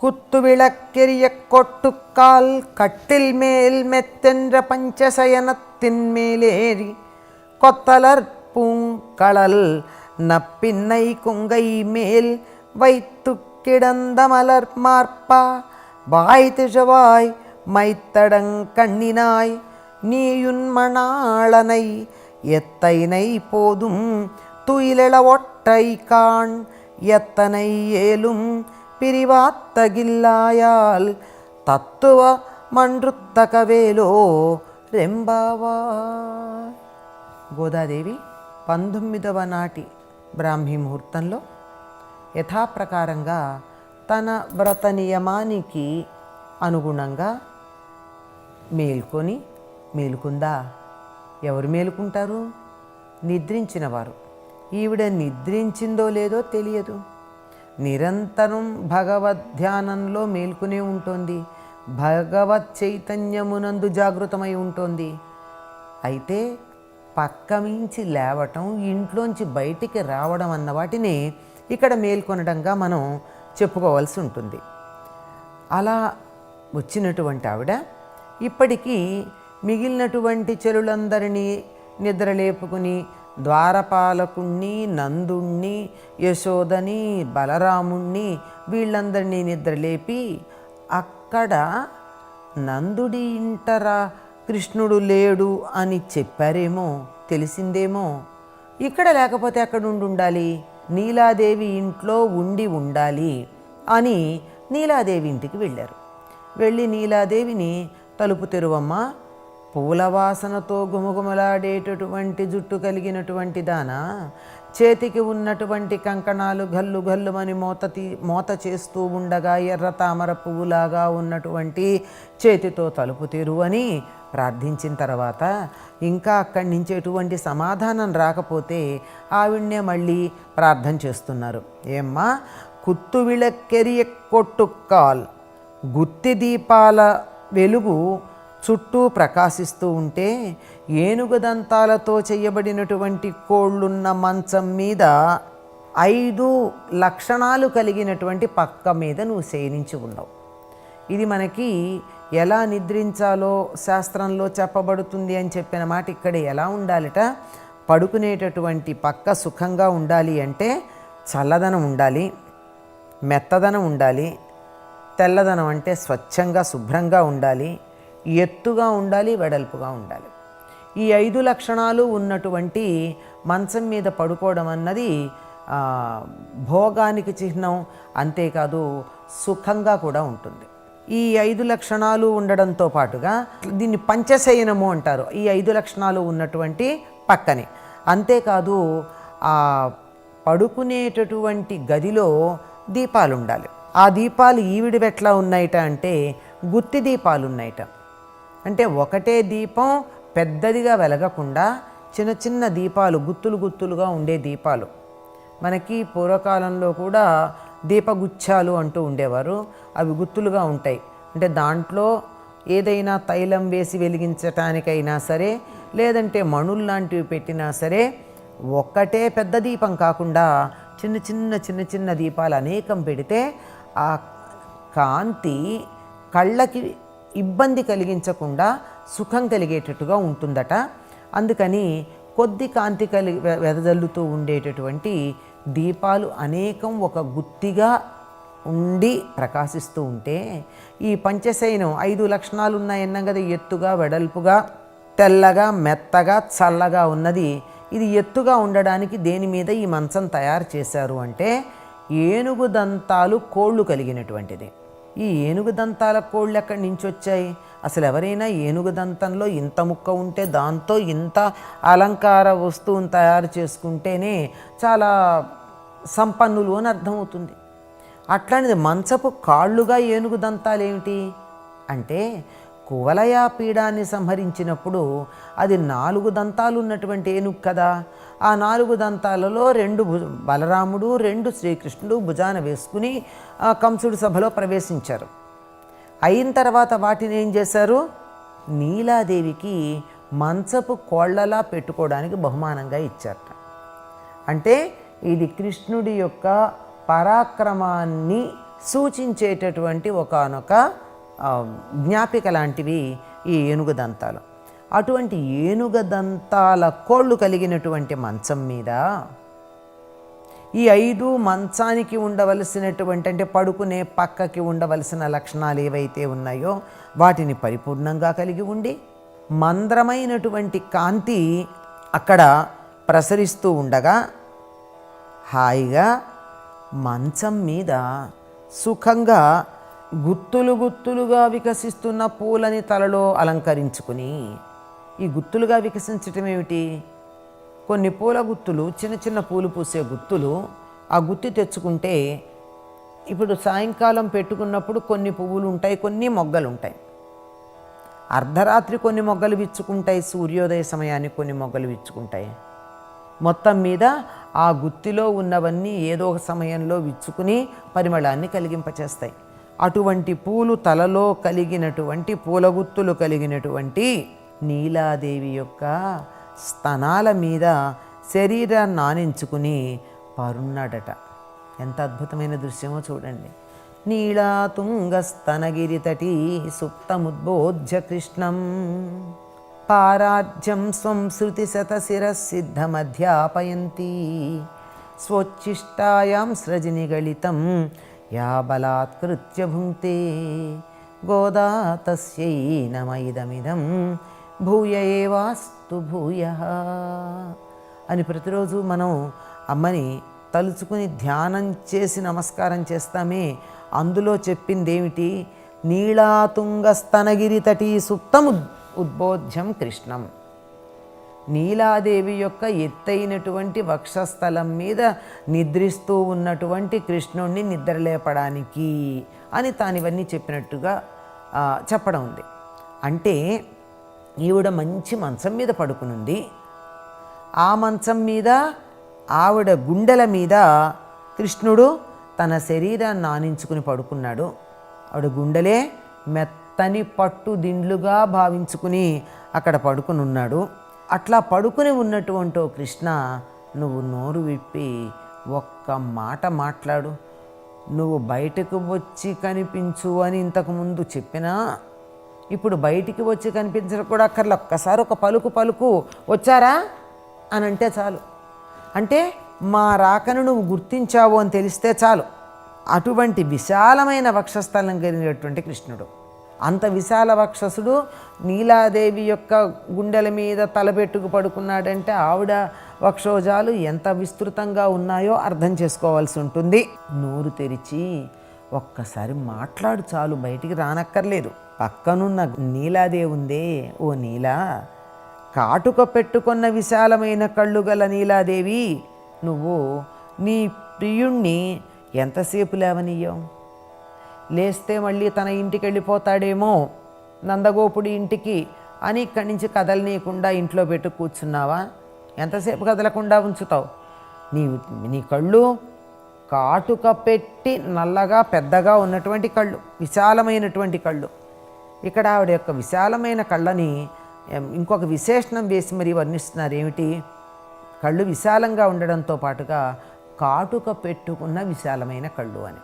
குத்துவிளக்கெரிய கொட்டுக்கால் கட்டில் மேல் மெத்தென்ற பஞ்சசயனத்தின் மேலேறி கொத்தலர் பூங்கழல் நப்பின்னை குங்கை மேல் வைத்து கிடந்த மலர் மார்ப்பா வாய் திஷவாய் மைத்தடங்கண்ணினாய் நீயுன்மணாளனை எத்தைனை போதும் துயிலெழ ஒட்டை காண் எத்தனை ஏலும் பிரிவாத்தகில்லாயால் తత్తువ மன்றுத்தகவேலோ రెంబావా గోదాదేవి పంతొమ్మిదవ నాటి బ్రాహ్మీ ముహూర్తంలో యథాప్రకారంగా తన వ్రత నియమానికి అనుగుణంగా మేల్కొని మేలుకుందా ఎవరు మేలుకుంటారు నిద్రించినవారు ఈవిడ నిద్రించిందో లేదో తెలియదు నిరంతరం భగవద్ ధ్యానంలో మేల్కొనే ఉంటుంది. భగవత్ చైతన్యమునందు జాగృతమై ఉంటుంది. అయితే పక్కమించి లేవటం ఇంట్లోంచి బయటికి రావడం అన్న వాటిని ఇక్కడ మేల్కొనడంగా మనం చెప్పుకోవాల్సి ఉంటుంది. అలా వచ్చినటువంటి ఆవిడ ఇప్పటికీ మిగిలినటువంటి చెరులందరినీ నిద్రలేపుకుని ద్వారపాలకుణ్ణి నందుణ్ణి యశోదని బలరాముణ్ణి వీళ్ళందరినీ నిద్రలేపి అక్కడ నందుడి ఇంటరా కృష్ణుడు లేడు అని చెప్పారేమో తెలిసిందేమో? ఇక్కడ లేకపోతే అక్కడ ఉండి ఉండాలి? నీలాదేవి ఇంట్లో ఉండి ఉండాలి అని నీలాదేవి ఇంటికి వెళ్ళారు. వెళ్ళి నీలాదేవిని తలుపు తెరువమ్మ పూల వాసనతో గుమగుమలాడేటటువంటి జుట్టు కలిగినటువంటి దాన? చేతికి ఉన్నటువంటి కంకణాలు గల్లు గల్లుమని మోత తీ మోత చేస్తూ ఉండగా ఎర్ర తామర పువ్వులాగా ఉన్నటువంటి చేతితో తలుపు తెరువు అని ప్రార్థించిన తర్వాత ఇంకా అక్కడి నుంచి ఎటువంటి సమాధానం రాకపోతే ఆవిడ్నే మళ్ళీ ప్రార్థన చేస్తున్నారు. ఏమ్మా కుత్తు విళక్కెరియ కొట్టుక్కాల్ గుత్తి దీపాల వెలుగు చుట్టూ ప్రకాశిస్తూ ఉంటే ఏనుగు దంతాలతో చేయబడినటువంటి కోళ్ళున్న మంచం మీద ఐదు లక్షణాలు కలిగినటువంటి పక్క మీద నువ్వు శయనించి ఉండవు ఇది మనకి ఎలా నిద్రించాలో శాస్త్రంలో చెప్పబడుతుంది అని చెప్పిన మాట ఇక్కడ ఎలా ఉండాలిట? పడుకునేటటువంటి పక్క సుఖంగా ఉండాలి అంటే చల్లదనం ఉండాలి మెత్తదనం ఉండాలి తెల్లదనం అంటే స్వచ్ఛంగా శుభ్రంగా ఉండాలి ఎత్తుగా ఉండాలి వెడల్పుగా ఉండాలి. ఈ ఐదు లక్షణాలు ఉన్నటువంటి మంచం మీద పడుకోవడం అన్నది భోగానికి చిహ్నం అంతేకాదు సుఖంగా కూడా ఉంటుంది. ఈ ఐదు లక్షణాలు ఉండడంతో పాటుగా దీన్ని పంచశయనము అంటారు. ఈ ఐదు లక్షణాలు ఉన్నటువంటి పక్కనే. అంతేకాదు ఆ పడుకునేటటువంటి గదిలో దీపాలు ఉండాలి ఆ దీపాలు ఈవిడి ఎట్లా ఉన్నాయిట అంటే గుత్తి దీపాలు ఉన్నాయట అంటే ఒకటే దీపం పెద్దదిగా వెలగకుండా చిన్న చిన్న దీపాలు గుత్తులు గుత్తులుగా ఉండే దీపాలు. మనకి పూర్వకాలంలో కూడా దీపగుచ్చాలు అంటూ ఉండేవారు. అవి గుత్తులుగా ఉంటాయి. అంటే దాంట్లో ఏదైనా తైలం వేసి వెలిగించటానికైనా సరే లేదంటే మణుల్లాంటివి పెట్టినా సరే ఒక్కటే పెద్ద దీపం కాకుండా చిన్న చిన్న చిన్న చిన్న దీపాలు అనేకం పెడితే ఆ కాంతి కళ్ళకి ఇబ్బంది కలిగించకుండా సుఖం కలిగేటట్టుగా ఉంటుందట. అందుకని కొద్ది కాంతి కలిగి వెదజల్లుతూ ఉండేటటువంటి దీపాలు అనేకం ఒక గుత్తిగా ఉండి ప్రకాశిస్తూ ఉంటే ఈ పంచశయనం ఐదు లక్షణాలు ఉన్నాయన్నాం కదా ఎత్తుగా వెడల్పుగా తెల్లగా మెత్తగా చల్లగా ఉన్నది. ఇది ఎత్తుగా ఉండడానికి దేని మీద ఈ మంచం తయారు చేశారు అంటే ఏనుగు దంతాలు కోళ్ళు కలిగినటువంటిది. ఈ ఏనుగు దంతాల కోళ్ళు ఎక్కడి నుంచి వచ్చాయి? అసలు ఎవరైనా ఏనుగు దంతంలో ఇంత ముక్క ఉంటే దాంతో ఇంత అలంకార వస్తువును తయారు చేసుకుంటేనే చాలా సంపన్నులు అని అర్థమవుతుంది. అట్లాంటిది మంచపు కాళ్ళుగా ఏనుగు దంతాలు ఏమిటి అంటే కువలయా పీడాన్ని సంహరించినప్పుడు అది నాలుగు దంతాలు ఉన్నటువంటి ఏనుగు కదా. ఆ నాలుగు దంతాలలో రెండు బలరాముడు రెండు శ్రీకృష్ణుడు భుజాన వేసుకుని కంసుడు కంసుడి సభలో ప్రవేశించారు. అయిన తర్వాత వాటిని ఏం చేశారు? నీలాదేవికి మంచపు కోళ్ళలా పెట్టుకోవడానికి బహుమానంగా ఇచ్చారట. అంటే ఇది కృష్ణుడి యొక్క పరాక్రమాన్ని సూచించేటటువంటి ఒకనొక జ్ఞాపిక లాంటివి ఈ ఏనుగు దంతాలు అటువంటి ఏనుగ దంతాల కోళ్ళు కలిగినటువంటి మంచం మీద ఈ ఐదు మంచానికి ఉండవలసినటువంటి అంటే పడుకునే పక్కకి ఉండవలసిన లక్షణాలు ఏవైతే ఉన్నాయో వాటిని పరిపూర్ణంగా కలిగి ఉండి మంద్రమైనటువంటి కాంతి అక్కడ ప్రసరిస్తూ ఉండగా హాయిగా మంచం మీద సుఖంగా గుత్తులు గుత్తులుగా వికసిస్తున్న పూలని తలలో అలంకరించుకుని ఈ గుత్తులుగా వికసించటం ఏమిటి? కొన్ని పూల గుత్తులు చిన్న చిన్న పూలు పూసే గుత్తులు ఆ గుత్తి తెచ్చుకుంటే ఇప్పుడు సాయంకాలం పెట్టుకున్నప్పుడు కొన్ని పువ్వులు ఉంటాయి కొన్ని మొగ్గలు ఉంటాయి. అర్ధరాత్రి కొన్ని మొగ్గలు విచ్చుకుంటాయి సూర్యోదయ సమయానికి కొన్ని మొగ్గలు విచ్చుకుంటాయి. మొత్తం మీద ఆ గుత్తిలో ఉన్నవన్నీ ఏదో ఒక సమయంలో విచ్చుకుని పరిమళాన్ని కలిగింపచేస్తాయి. అటువంటి పూలు తలలో కలిగినటువంటి పూలగుత్తులు కలిగినటువంటి నీలాదేవి యొక్క స్తనాల మీద శరీరాన్ని ఆనించుకుని పరున్నాడట. ఎంత అద్భుతమైన దృశ్యమో చూడండి. నీళాతుంగస్తనగిరితటీ సుప్తముద్బోధ్య కృష్ణం. పారాజ్యం స్వం శృతిశతశిరసిద్ధమధ్యాపయంతి స్వోచ్ఛిష్టాయాం సృజనిగళితం యా బలాత్కృత్య భుంక్తే గోదా తస్యై నమైదమిదం భూయ ఏవాస్తు భూయ. అని ప్రతిరోజు మనం అమ్మని తలుచుకుని ధ్యానం చేసి నమస్కారం చేస్తామే. అందులో చెప్పింది ఏమిటి నీళాతుంగస్తనగిరి తటీ సుప్తం ఉద్బోధ్యం కృష్ణం. నీలాదేవి యొక్క ఎత్తైనటువంటి వక్షస్థలం మీద నిద్రిస్తూ ఉన్నటువంటి కృష్ణుణ్ణి నిద్రలేపడానికి అని తాను ఇవన్నీ చెప్పినట్టుగా చెప్పడం ఉంది. అంటే ఈవిడ మంచి మంచం మీద పడుకునుంది. ఆ మంచం మీద ఆవిడ గుండెల మీద కృష్ణుడు తన శరీరాన్ని ఆనించుకుని పడుకున్నాడు. ఆవిడ గుండెలే మెత్తని పట్టు దిండ్లుగా భావించుకుని అక్కడ పడుకుని ఉన్నాడు అట్లా పడుకుని ఉన్నటువంటి కృష్ణ నువ్వు నోరు విప్పి ఒక్క మాట మాట్లాడు. నువ్వు బయటకు వచ్చి కనిపించు అని ఇంతకుముందు చెప్పినా ఇప్పుడు బయటికి వచ్చి కనిపించడం కూడా అక్కర్లే. ఒక్కసారి ఒక పలుకు పలుకు వచ్చారా? అని అంటే చాలు. అంటే మా రాకను నువ్వు గుర్తించావు అని తెలిస్తే చాలు. అటువంటి విశాలమైన వక్షస్థలం కలిగినటువంటి కృష్ణుడు. అంత విశాల వక్షసుడు నీలాదేవి యొక్క గుండెల మీద తలపెట్టుకు పడుకున్నాడంటే ఆవిడ వక్షోజాలు ఎంత విస్తృతంగా ఉన్నాయో అర్థం చేసుకోవాల్సి ఉంటుంది. నోరు తెరిచి ఒక్కసారి మాట్లాడు చాలు బయటికి రానక్కర్లేదు. పక్కనున్న నీలాదేవి ఉందే. ఓ నీలా కాటుక పెట్టుకున్న విశాలమైన కళ్ళు గల నీలాదేవి నువ్వు నీ ప్రియుణ్ణి ఎంతసేపు లేవనీయం లేస్తే మళ్ళీ తన ఇంటికి వెళ్ళిపోతాడేమో నందగోపుడి ఇంటికి అని ఇక్కడి నుంచి కదలనీయకుండా ఇంట్లో పెట్టు కూర్చున్నావా? ఎంతసేపు కదలకుండా ఉంచుతావు? నీ నీ కళ్ళు కాటుక పెట్టి నల్లగా పెద్దగా ఉన్నటువంటి కళ్ళు విశాలమైనటువంటి కళ్ళు. ఇక్కడ ఆవిడ యొక్క విశాలమైన కళ్ళని ఇంకొక విశేషణం వేసి మరీ వర్ణిస్తున్నారు. ఏమిటి? కళ్ళు విశాలంగా ఉండడంతో పాటుగా కాటుక పెట్టుకున్న విశాలమైన కళ్ళు అని.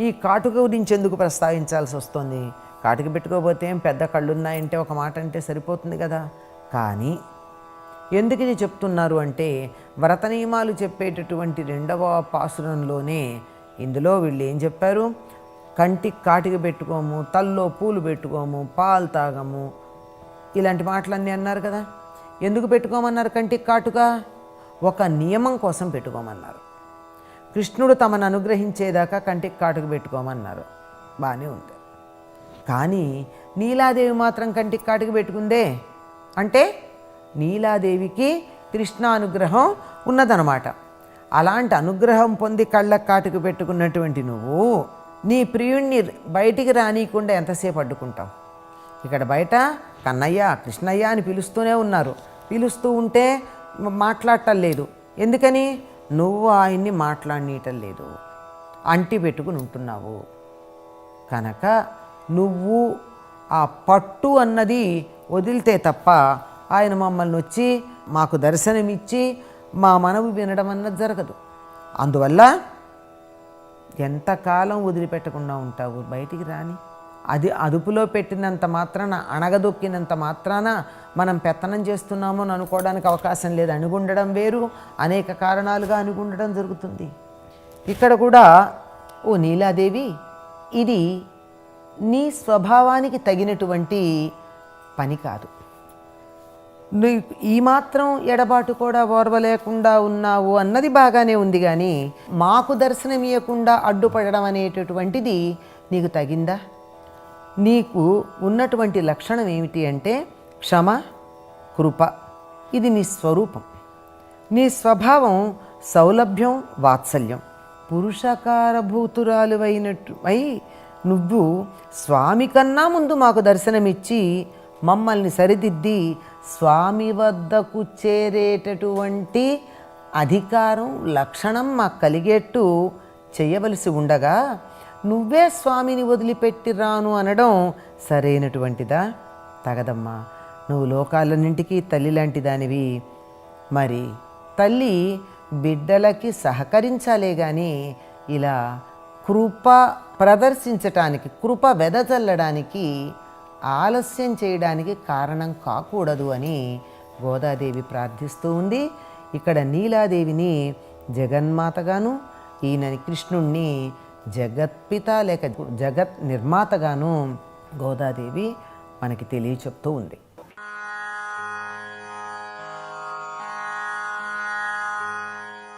ఈ కాటుక గురించి ఎందుకు ప్రస్తావించాల్సి వస్తుంది? కాటుక పెట్టుకోకపోతే ఏం పెద్ద కళ్ళు ఉన్నాయంటే ఒక మాట అంటే సరిపోతుంది కదా? కానీ ఎందుకు ఇది చెప్తున్నారు అంటే వ్రత నియమాలు చెప్పేటటువంటి రెండవ పాసురంలోనే ఇందులో వీళ్ళు ఏం చెప్పారు? కంటికి కాటిక పెట్టుకోము తల్లో పూలు పెట్టుకోము పాలు తాగము ఇలాంటి మాటలన్నీ అన్నారు కదా? ఎందుకు పెట్టుకోమన్నారు కంటికి కాటుక? ఒక నియమం కోసం పెట్టుకోమన్నారు. కృష్ణుడు తమను అనుగ్రహించేదాకా కంటికి కాటుకు పెట్టుకోమన్నారు. బాగానే ఉంది. కానీ నీలాదేవి మాత్రం కంటికి కాటుకు పెట్టుకుందే? అంటే నీలాదేవికి కృష్ణ అనుగ్రహం ఉన్నదనమాట. అలాంటి అనుగ్రహం పొంది కళ్ళ కాటుకు పెట్టుకున్నటువంటి నువ్వు నీ ప్రియుణ్ణి బయటికి రానియకుండా ఎంతసేపు అడ్డుకుంటావు? ఇక్కడ బయట కన్నయ్య కృష్ణయ్య అని పిలుస్తూనే ఉన్నారు. పిలుస్తూ ఉంటే మాట్లాడటం లేదు. ఎందుకని? నువ్వు ఆయన్ని మాట్లాడనీయటం లేదు. అంటి పెట్టుకుని ఉంటున్నావు. కనుక నువ్వు ఆ పట్టు అన్నది వదిలితే తప్ప ఆయన మమ్మల్ని వచ్చి మాకు దర్శనమిచ్చి మా మనవి వినడం అన్నది జరగదు. అందువల్ల ఎంతకాలం వదిలిపెట్టకుండా ఉంటావు? బయటికి రాని. అది అదుపులో పెట్టినంత మాత్రాన అణగదొక్కినంత మాత్రాన మనం పెత్తనం చేస్తున్నామో అని అనుకోవడానికి అవకాశం లేదు. అణుగుండడం వేరు అనేక కారణాలుగా అణుగుండడం జరుగుతుంది. ఇక్కడ కూడా ఓ నీలాదేవి ఇది నీ స్వభావానికి తగినటువంటి పని కాదు. నీ ఈ మాత్రం ఎడబాటు కూడా ఓర్వలేకుండా ఉన్నావు అన్నది బాగానే ఉంది కానీ మాకు దర్శనం ఇవ్వకుండా అడ్డుపడడం అనేటటువంటిది నీకు తగిందా? నీకు ఉన్నటువంటి లక్షణం ఏమిటి అంటే క్షమ కృప. ఇది నీ స్వరూపం. నీ స్వభావం సౌలభ్యం వాత్సల్యం. పురుషకారభూతురాలు అయినట్టు అయి నువ్వు స్వామి కన్నా ముందు మాకు దర్శనమిచ్చి మమ్మల్ని సరిదిద్ది స్వామి వద్దకు చేరేటటువంటి అధికారం లక్షణం మాకు కలిగేట్టు చేయవలసి ఉండగా నువ్వే స్వామిని వదిలిపెట్టి రాను అనడం సరైనటువంటిదా? తగదమ్మా నువ్వు లోకాలన్నింటికీ తల్లి లాంటి దానివి మరి తల్లి బిడ్డలకి సహకరించాలే కానీ ఇలా కృప ప్రదర్శించటానికి కృప వెదజల్లడానికి ఆలస్యం చేయడానికి కారణం కాకూడదు అని గోదాదేవి ప్రార్థిస్తూ ఉంది. ఇక్కడ నీలాదేవిని జగన్మాతగాను ఈయనని కృష్ణుణ్ణి జగత్పిత లేక జగత్ నిర్మాతగాను గోదాదేవి మనకి తెలియచెప్తూ ఉంది.